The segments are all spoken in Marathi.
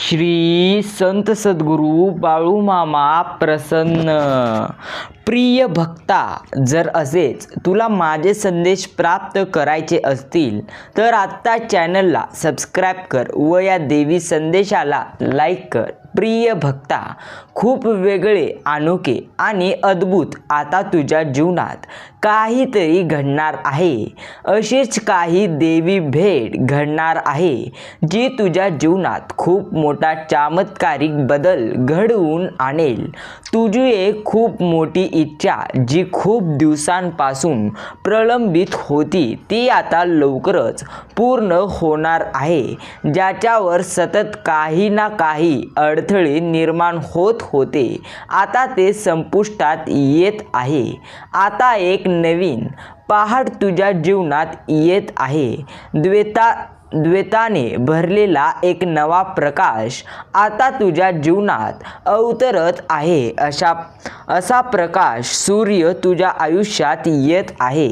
श्री संत सद्गुरू बाळूमामा प्रसन्न. प्रिय भक्ता जर असेच तुला माझे संदेश प्राप्त करायचे असतील तर आत्ता चॅनलला सबस्क्राईब कर व या देवी संदेशाला लाईक कर. प्रिय भक्ता खूप वेगळे अनोखे आणि अद्भुत आता तुझ्या जीवनात काहीतरी घडणार आहे. अशीच काही देवी भेट घडणार आहे जी तुझ्या जीवनात खूप मोठा चमत्कारिक बदल घडवून आणेल. तुझी एक खूप मोठी इच्छा जी खूप दिवसांपासून प्रलंबित होती ती आता लवकरच पूर्ण होणार आहे ज्याच्यावर सतत काही ना काही अडथळे निर्माण होत होते. आता ते संपुष्टात येत आहे. आता एक नवीन पहाड तुझ्या जीवनात येत आहे. द्वेता द्वेताने भरलेला एक नवा प्रकाश आता तुझ्या जीवनात अवतरत आहे. अशा असा प्रकाश सूर्य तुझ्या आयुष्यात येत आहे.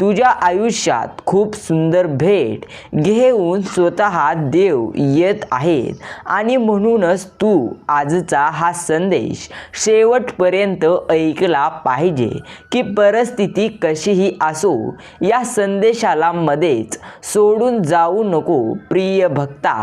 तुझ्या आयुष्यात खूप सुंदर भेट घेऊन स्वतः देव येत आहेत. आणि म्हणूनच तू आजचा हा संदेश शेवटपर्यंत ऐकला पाहिजे की परिस्थिती कशीही असो या संदेशाला मध्येच सोडून जाऊ नको प्रिय भक्ता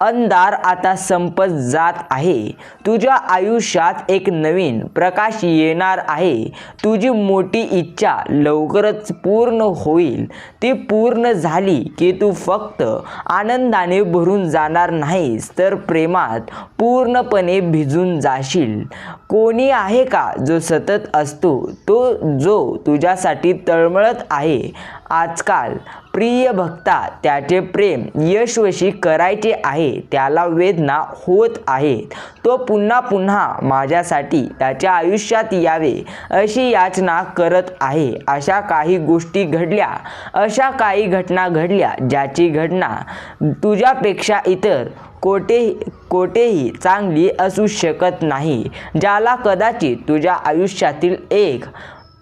अंधार आता संपत जात आहे. तुझ्या आयुष्यात एक नवीन प्रकाश येणार आहे. तुझी मोठी इच्छा लवकरच पूर्ण होईल. ती पूर्ण झाली की तू फक्त आनंदाने भरून जाणार नाहीस तर प्रेमात पूर्णपणे भिजून जाशील. कोणी आहे का जो सतत असतो? तो जो तुझ्यासाठी तळमळत आहे. आजकाल प्रिय भक्ता त्याचे प्रेम यशवशी करायचे आहे त्याला वेदना होत आहेत. तो पुन्हा पुन्हा माझ्यासाठी त्याच्या आयुष्यात यावे अशी याचना करत आहे. अशा काही गोष्टी घडल्या अशा काही घटना घडल्या ज्याची घटना तुझ्यापेक्षा इतर कोठे कोठेही चांगली असू शकत नाही ज्याला कदाचित तुझ्या आयुष्यातील एक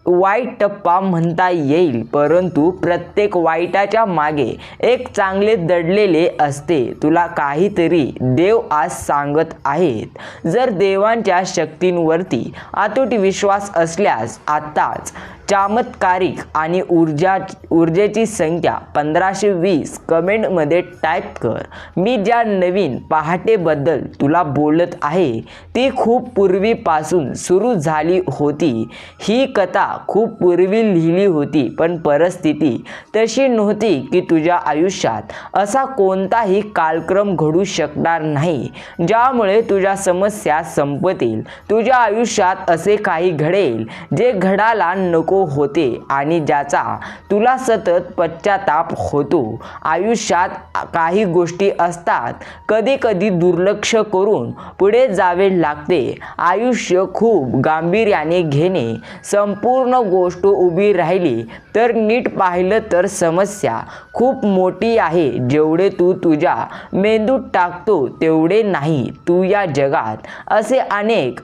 वाईट टप्पा म्हणता येईल परंतु प्रत्येक वाईटाच्या मागे एक चांगले दडलेले असते. तुला काहीतरी देव आज सांगत आहेत. जर देवांच्या शक्तींवरती अतूट विश्वास असल्यास आत्ताच चमत्कारिक आणि ऊर्जा ऊर्जेची संख्या पंधराशे वीस कमेंटमध्ये टाईप कर. मी ज्या नवीन पहाटेबद्दल तुला बोलत आहे ती खूप पूर्वीपासून सुरू झाली होती. ही कथा खूप पूर्वी लिहिली होती पण परिस्थिती तशी नव्हती की तुझ्या आयुष्यात असा कोणताही कालक्रम घडू शकणार नाही ज्यामुळे तुझ्या समस्या संपतील. तुझ्या आयुष्यात असे काही घडेल जे घडायला नको होते आणि ज्याचा तुला सतत पश्चाताप होतो. आयुष्यात काही गोष्टी असतात कधी कधी दुर्लक्ष करून पुढे जावे लागते. आयुष्य खूप गांभीर्याने घेणे संपूर्ण गोष्ट उभी राहिली तर नीट पाहिलं तर समस्या खूप मोठी आहे. जेवढे तू तुझ्या मेंदूत टाकतो तेवढे नाही. तू या जगात असे अनेक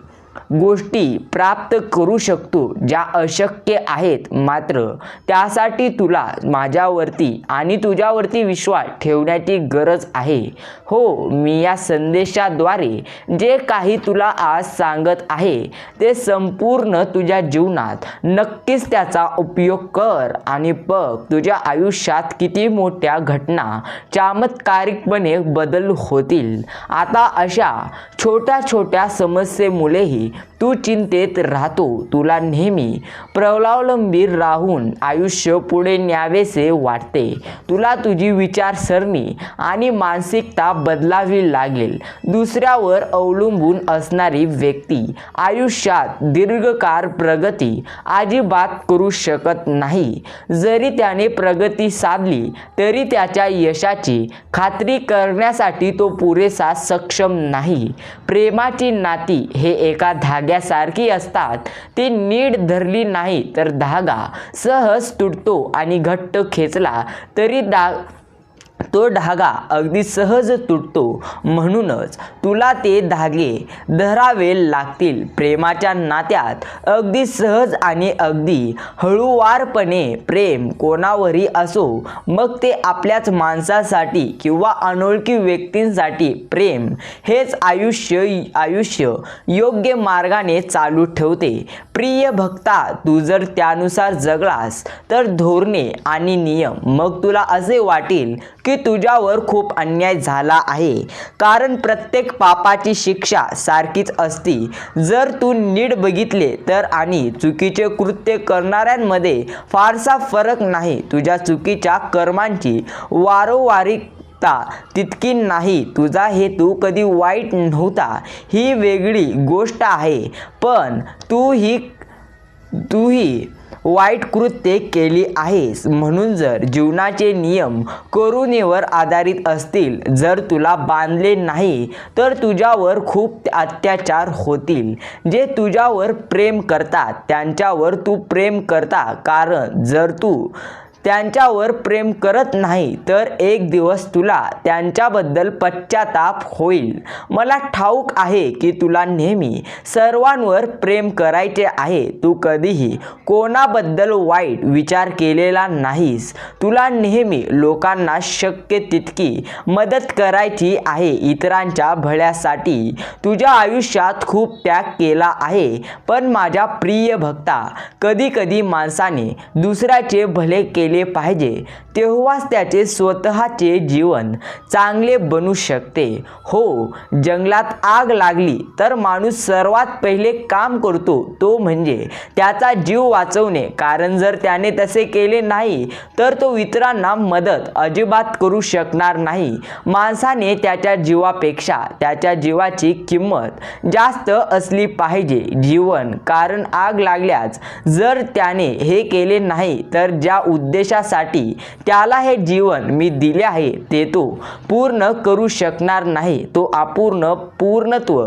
गोष्टी प्राप्त करू शकतो ज्या अशक्य आहेत. मात्र त्यासाठी तुला माझ्यावरती आणि तुझ्यावरती विश्वास ठेवण्याची गरज आहे. हो मी या संदेशाद्वारे जे काही तुला आज सांगत आहे ते संपूर्ण तुझ्या जीवनात नक्कीच त्याचा उपयोग कर आणि बघ तुझ्या आयुष्यात किती मोठ्या घटना चमत्कारिकपणे बदल होतील. आता अशा छोट्या छोट्या समस्येमुळेही तू चिंतेत राहतो. तुला नेहमी प्रवलावलंबी राहून आयुष्य पुढे न्यावेसे वाटते. तुला तुझी विचारसरणी आणि मानसिकता बदलावी लागेल. दुसऱ्यावर अवलंबून असणारी व्यक्ती आयुष्यात दीर्घकाळ प्रगती अजिबात करू शकत नाही. जरी त्याने प्रगती साधली तरी त्याच्या यशाची खात्री करण्यासाठी तो पुरेसा सक्षम नाही. प्रेमाची नाती हे एका धाग्यासारखी असतात. ती नीट धरली नाही तर धागा सहज तुटतो आणि घट्ट खेचला तरी दा तो धागा अगदी सहज तुटतो म्हणूनच तुला ते धागे धरावे लागतील. प्रेमाच्या नात्यात अगदी सहज आणि अगदी हळूवारपणे प्रेम कोणावरही असो मग ते आपल्याच माणसासाठी किंवा अनोळखी व्यक्तींसाठी प्रेम हेच आयुष्य आयुष्य योग्य मार्गाने चालू ठेवते. प्रिय भक्ता तू जर त्यानुसार जगलास तर धोरणे आणि नियम मग तुला असे वाटेल की तुझ्यावर खूप अन्याय झाला आहे. कारण प्रत्येक पापाची शिक्षा सारखीच असती. जर तू नीट बघितले तर आणि चुकीचे कृत्य करणाऱ्यांमध्ये फारसा फरक नाही. तुझ्या चुकीच्या कर्मांची वारंवारिकता तितकी नाही. तुझा हेतू कधी वाईट नव्हता. ही वेगळी गोष्ट आहे. पण तू ही तूही वाईट कृत्ये केली आहेस म्हणून जर जीवनाचे नियम करुणेवर आधारित असतील जर तुला बांधले नाही तर तुझ्यावर खूप अत्याचार होतील. जे तुझ्यावर प्रेम करतात त्यांच्यावर तू प्रेम करता. कारण जर तू त्यांच्यावर प्रेम करत नाही तर एक दिवस तुला त्यांच्याबद्दल पश्चाताप होईल. मला ठाऊक आहे की तुला नेहमी सर्वांवर प्रेम करायचे आहे. तू कधीही कोणाबद्दल वाईट विचार केलेला नाहीस. तुला नेहमी लोकांना शक्य तितकी मदत करायची आहे. इतरांच्या भल्यासाठी तुझ्या आयुष्यात खूप त्याग केला आहे. पण माझ्या प्रिय भक्ता कधी कधी माणसाने दुसऱ्याचे भले केले पाहिजे तेव्हाच त्याचे स्वतःचे जीवन चांगले बनू शकते. हो जंगलात आग लागली तर माणूस सर्वात पहिले काम करतो तो म्हणजे त्याचा जीव वाचवणे. कारण जर त्याने तसे केले नाही तर तो इतरांना मदत अजिबात करू शकणार नाही. माणसाने त्याच्या जीवापेक्षा त्याच्या जीवाची किंमत जास्त असली पाहिजे. जीवन कारण आग लागल्यास जर त्याने हे केले नाही तर ज्या उद्देश उद्देशासाठी त्याला हे जीवन मी दिले आहे ते तो पूर्ण करू शकणार नाही. तो अपूर्ण पूर्णत्व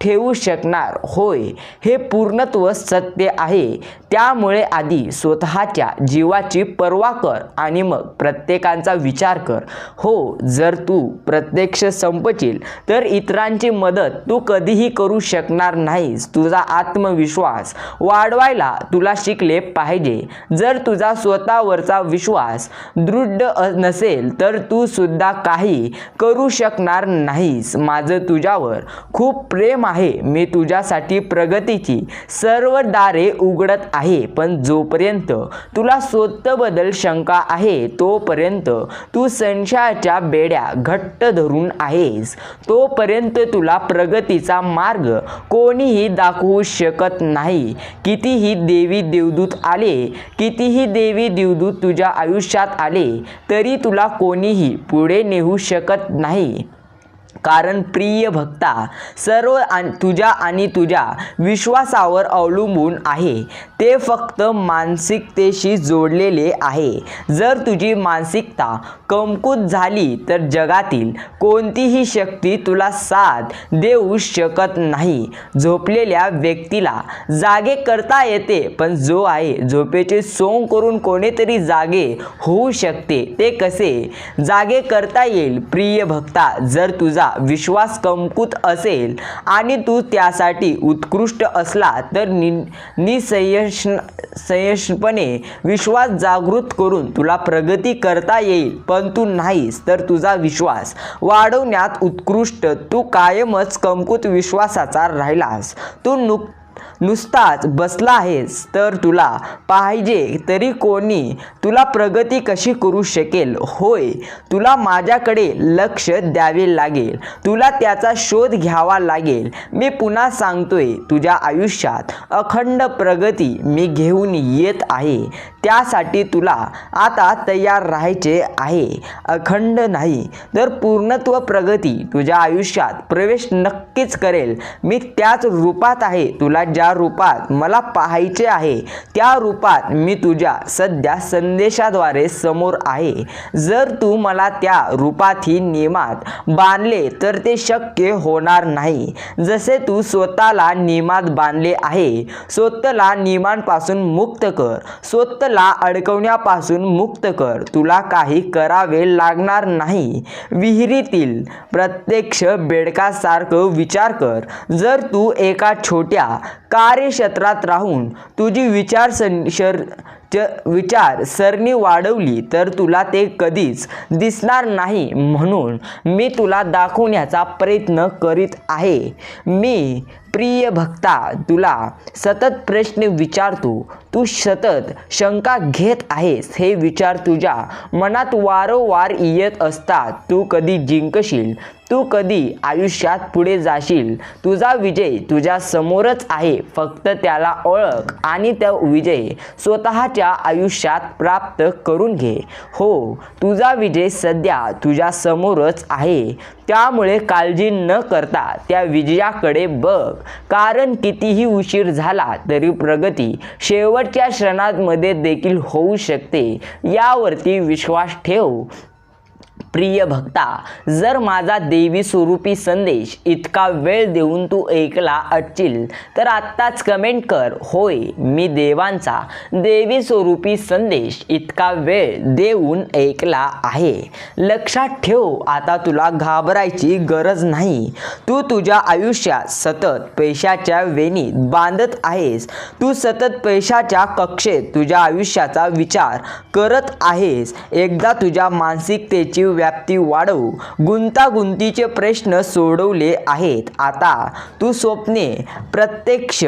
ठेवू शकणार. होय हे पूर्णत्व सत्य आहे. त्यामुळे आधी स्वतःच्या जीवाची पर्वा कर आणि मग प्रत्येकांचा विचार कर. हो जर तू प्रत्यक्ष संपचील तर इतरांची मदत तू कधीही करू शकणार नाहीस. तुझा आत्मविश्वास वाढवायला तुला शिकले पाहिजे. जर तुझा स्वतःवरचा विश्वास दृढ नसेल तर तू सुद्धा काही करू शकणार नाहीस. माझं तुझ्यावर खूप प्रेम आहे. मी तुझ्यासाठी प्रगतीची सर्व दारे उघडत आहे पण जोपर्यंत तुला स्वतःबद्दल शंका आहे तोपर्यंत तू संशयाच्या बेड्या घट्ट धरून आहेस. तोपर्यंत तुला प्रगतीचा मार्ग कोणीही दाखवू शकत नाही. कितीही देवी देवदूत आले कितीही देवी देवदूत तुझ्या आयुष्यात आले तरी तुला कोणीही पुढे नेऊ शकत नाही. कारण प्रिय भक्ता सर्व आन- तुझ्या आणि तुझ्या विश्वासावर अवलंबून आहे. ते फक्त मानसिकतेशी जोडलेले आहे. जर तुझी मानसिकता कमकुत झाली तर जगातील कोणतीही शक्ती तुला साथ देऊ शकत नाही. झोपलेल्या व्यक्तीला जागे करता येते पण जो आहे झोपेचे सोंग करून कोणीतरी जागे होऊ शकते. ते कसे? जागे करता येईल प्रिय भक्ता जर तुझा विश्वास कमकुत असेल आणि तू त्यासाठी उत्कृष्ट असला तर नि निसंयश संयशपणे विश्वास जागृत करून तुला प्रगती करता येईल. पण तू नाहीस तर तुझा विश्वास वाढवण्यात उत्कृष्ट. तू कायमच कमकुत विश्वासाचा राहिलास. तू नुक नुसताच बसला आहेस तर तुला पाहिजे तरी कोणी तुला प्रगती कशी करू शकेल? होय तुला माझ्याकडे लक्ष द्यावे लागेल. तुला त्याचा शोध घ्यावा लागेल. मी पुन्हा सांगतोय तुझ्या आयुष्यात अखंड प्रगती मी घेऊन येत आहे. त्यासाठी तुला आता तयार राहायचे आहे. अखंड नाही तर पूर्णत्व प्रगती तुझ्या आयुष्यात प्रवेश नक्कीच करेल. मी त्याच रूपात आहे. तुला ज्या ज्या रूपात मला पाहायचे आहे त्या रूपात मी तुझ्या सध्या संदेशाद्वारे समोर आहे. जर तू मला त्या रूपातही नियमात बांधले तर ते शक्य होणार नाही. जसे तू स्वतःला नियमात बांधले आहे स्वतःला नियमांपासून मुक्त कर. स्वतःला अडकवण्यापासून मुक्त कर. तुला काही करावे लागणार नाही. विहिरीतील प्रत्यक्ष बेडकासारखं विचार कर. जर तू एका छोट्या कार्यक्षेत्रात राहून तुझी विचार शर च विचार सरणी वाढवली तर तुला ते कधीच दिसणार नाही म्हणून मी तुला दाखवण्याचा प्रयत्न करीत आहे. मी प्रिय भक्ता तुला सतत प्रश्न विचारतो. तू सतत शंका घेत आहेस हे विचार तुझ्या मनात वारंवार येत असतात. तू कधी जिंकशील तू कधी आयुष्यात पुढे जाशील. तुझा विजय तुझ्या समोरच आहे फक्त त्याला ओळख आणि त्या विजय स्वतःच्या आयुष्यात प्राप्त करून घे. हो तुझा विजय सध्या तुझ्या समोरच आहे. त्यामुळे काळजी न करता त्या विजयाकडे बघ. कारण कितीही उशीर झाला तरी प्रगती शेवटच्या क्षणांमध्ये देखील होऊ शकते. यावरती विश्वास ठेव. प्रिय भक्ता जर माझा देवी स्वरूपी संदेश इतका वेळ देऊन तू ऐकला असशील तर आत्ताच कमेंट कर. होय मी देवांचा देवी स्वरूपी संदेश इतका वेळ देऊन ऐकला आहे. लक्षात ठेव आता तुला घाबरायची गरज नाही. तू तुझ्या आयुष्यात सतत पैशाच्या वेणीत बांधत आहेस. तू सतत पैशाच्या कक्षेत तुझ्या आयुष्याचा विचार करत आहेस. एकदा तुझ्या मानसिकतेची व्याप्ती वाढवू गुंतागुंतीचे प्रश्न सोडवले आहेत. आता तू स्वप्ने प्रत्यक्ष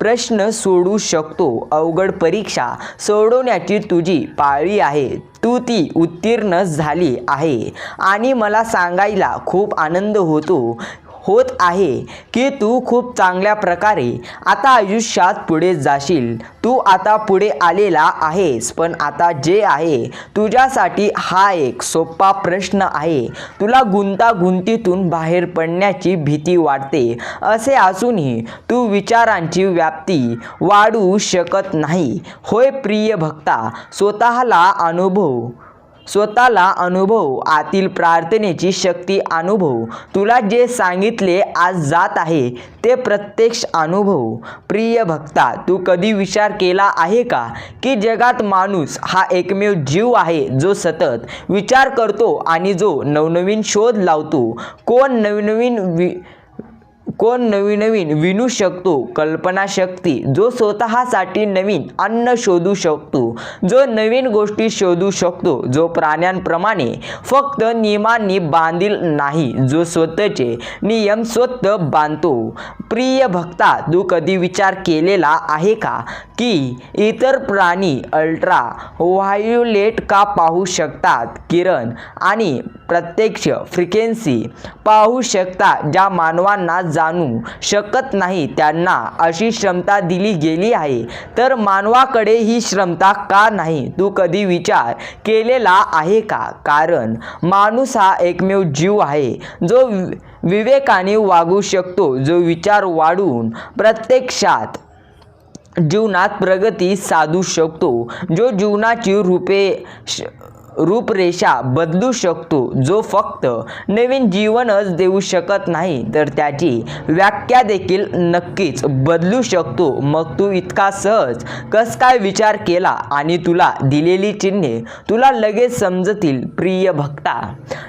प्रश्न सोडू शकतो. अवघड परीक्षा सोडवण्याची तुझी पाळी आहे. तू ती उत्तीर्ण झाली आहे. आणि मला सांगायला खूप आनंद होतो. होत आहे की तू खूप चांगल्या प्रकारे आता आयुष्यात पुढे जाशील. तू आता पुढे आलेला आहेस पण आता जे आहे तुझ्यासाठी हा एक सोपा प्रश्न आहे. तुला गुंतागुंतीतून बाहेर पडण्याची भीती वाटते. असे असूनही तू विचारांची व्याप्ती वाढू शकत नाही. होय प्रिय भक्ता स्वतःला अनुभव स्वतःला अनुभव आतील प्रार्थनेची शक्ती अनुभव. तुला जे सांगितले आज जात आहे ते प्रत्यक्ष अनुभव. प्रिय भक्ता तू कधी विचार केला आहे का की जगात माणूस हा एकमेव जीव आहे जो सतत विचार करतो आणि जो नवनवीन शोध लावतो? कोण नवनवीन वि कोण नवीन नवीन विणू शकतो? कल्पनाशक्ती जो स्वतःसाठी नवीन अन्न शोधू शकतो. जो नवीन गोष्टी शोधू शकतो. जो प्राण्यांप्रमाणे फक्त नियमांनी बांधील नाही. जो स्वतःचे नियम स्वतः बांधतो. प्रिय भक्ता तू कधी विचार केलेला आहे का? की इतर प्राणी अल्ट्रा व्हायोलेट का पाहू शकतात? किरण आणि प्रत्यक्ष फ्रिक्वेन्सी पाहू शकता ज्या मानवांना जा शकत नाही. त्यांना अशी क्षमता दिली गेली आहे. तर मानवाकडे ही क्षमता का नाही? तू कधी विचार केलेला आहे का? कारण माणूस हा एकमेव जीव आहे. जो वि- विवेकाने वागू शकतो जो विचार वाढून प्रत्यक्षात जीवनात प्रगती साधू शकतो जो जीवनाची रूपे श- रूपरेषा बदलू शकतो जो फक्त नवीन जीवनच देऊ शकत नाही तर त्याची व्याख्या देखील नक्कीच बदलू शकतो. मग तू इतका सहज कस काय विचार केला आणि तुला दिलेली चिन्हे तुला लगेच समजतील प्रिय भक्ता?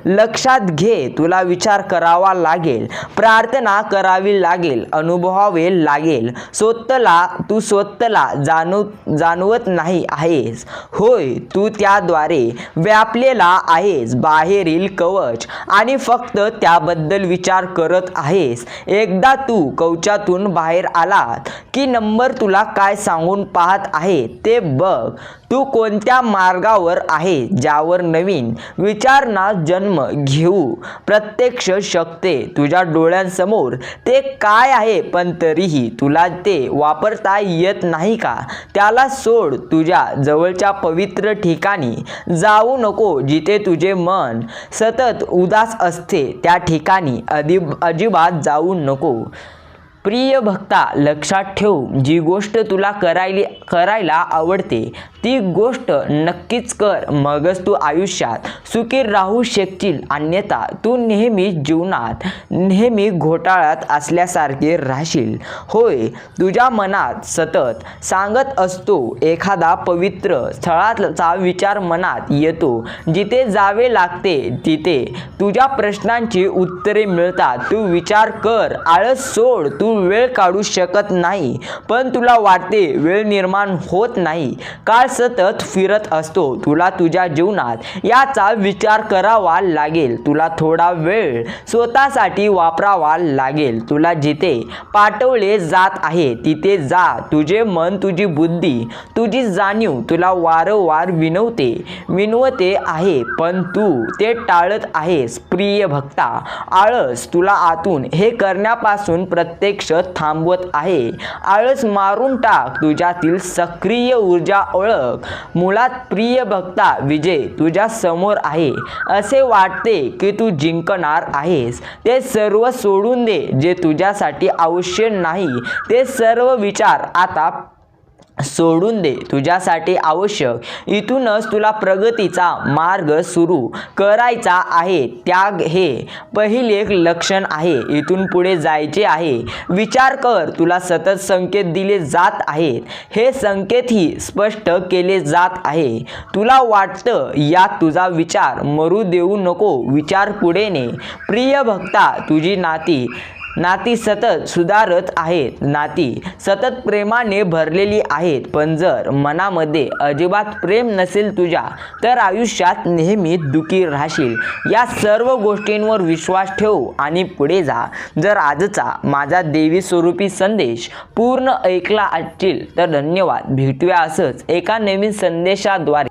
लक्षात घे तुला विचार करावा लागेल प्रार्थना करावी लागेल अनुभवावे लागेल. स्वतःला तू स्वतःला जाणू जाणवत नाही आहेस. होय तू त्याद्वारे व्यापलेला आहेस बाहेरील कवच. आणि फक्त त्याबद्दल विचार करत आहेस. एकदा तू कवचातून बाहेर आलात की नंबर तुला काय सांगून पाहत आहे ते बघ. तू कोणत्या मार्गावर आहे ज्यावर नवीन विचारणा जन्म घेऊ? प्रत्यक्ष शकते तुझ्या डोळ्यांसमोर. ते काय आहे? पण तरीही तुला ते वापरता येत नाही का? त्याला सोड तुझ्या जवळच्या पवित्र ठिकाणी. जाऊ नको जिथे तुझे मन सतत उदास असते त्या ठिकाणी अधिब अजिबात जाऊ नको. प्रिय भक्ता लक्षात ठेव जी गोष्ट तुला करायली करायला आवडते ती गोष्ट नक्कीच कर. मगच तू आयुष्यात सुखी राहू शकशील. अन्यथा तू नेहमी जीवनात नेहमी घोटाळ्यात असल्यासारखे राहशील. होय तुझ्या मनात सतत सांगत असतो एखादा पवित्र स्थळाचा विचार मनात येतो. जिथे जावे लागते तिथे तुझ्या प्रश्नांची उत्तरे मिळतात. तू विचार कर आळस सोड तू वेळ काढू शकत नाही. पण तुला वाटते वेळ निर्माण होत नाही. काळ सतत फिरत असतो. तुला तुझ्या जीवनात याचा विचार करावा लागेल. तुला थोडा वेळ स्वतःसाठी वापरावा लागेल. तुला जिथे पाठवले जात आहे तिथे जा. तुझे मन तुझी बुद्धी तुझी जाणीव तुला वारंवार विनवते विनवते आहे. पण तू ते टाळत आहेस प्रिय भक्ता. आळस तुला आतून हे करण्यापासून प्रत्यक्ष थांबवत आहे. आळस मारून टाक. तुझ्यातील सक्रिय ऊर्जा ओळख ओळख मुळात प्रिय भक्ता विजय तुझ्या समोर आहे. असे वाटते की तू जिंकणार आहेस. ते सर्व सोडून दे जे तुझ्यासाठी आवश्यक नाही. ते सर्व विचार आता सोडून दे. तुझ्यासाठी आवश्यक. इथूनच तुला प्रगतीचा मार्ग सुरू करायचा आहे. त्याग हे पहिले एक लक्षण आहे. इथून पुढे जायचे आहे. विचार कर. तुला सतत संकेत दिले जात आहेत. हे संकेतही स्पष्ट केले जात आहे. तुला वाटतं यात तुझा विचार मरू देऊ नको. विचार पुढे ने. प्रिय भक्ता तुझी नाती नाती सतत सुधारत आहेत. नाती सतत प्रेमाने भरलेली आहेत. पण जर मनामध्ये अजिबात प्रेम नसेल तुझ्या तर आयुष्यात नेहमी दुखी राहशील. या सर्व गोष्टींवर विश्वास ठेव आणि पुढे जा. जर आजचा माझा देवी स्वरूपी संदेश पूर्ण ऐकला असतील तर धन्यवाद. भेटूया असंच एका नवीन संदेशाद्वारे.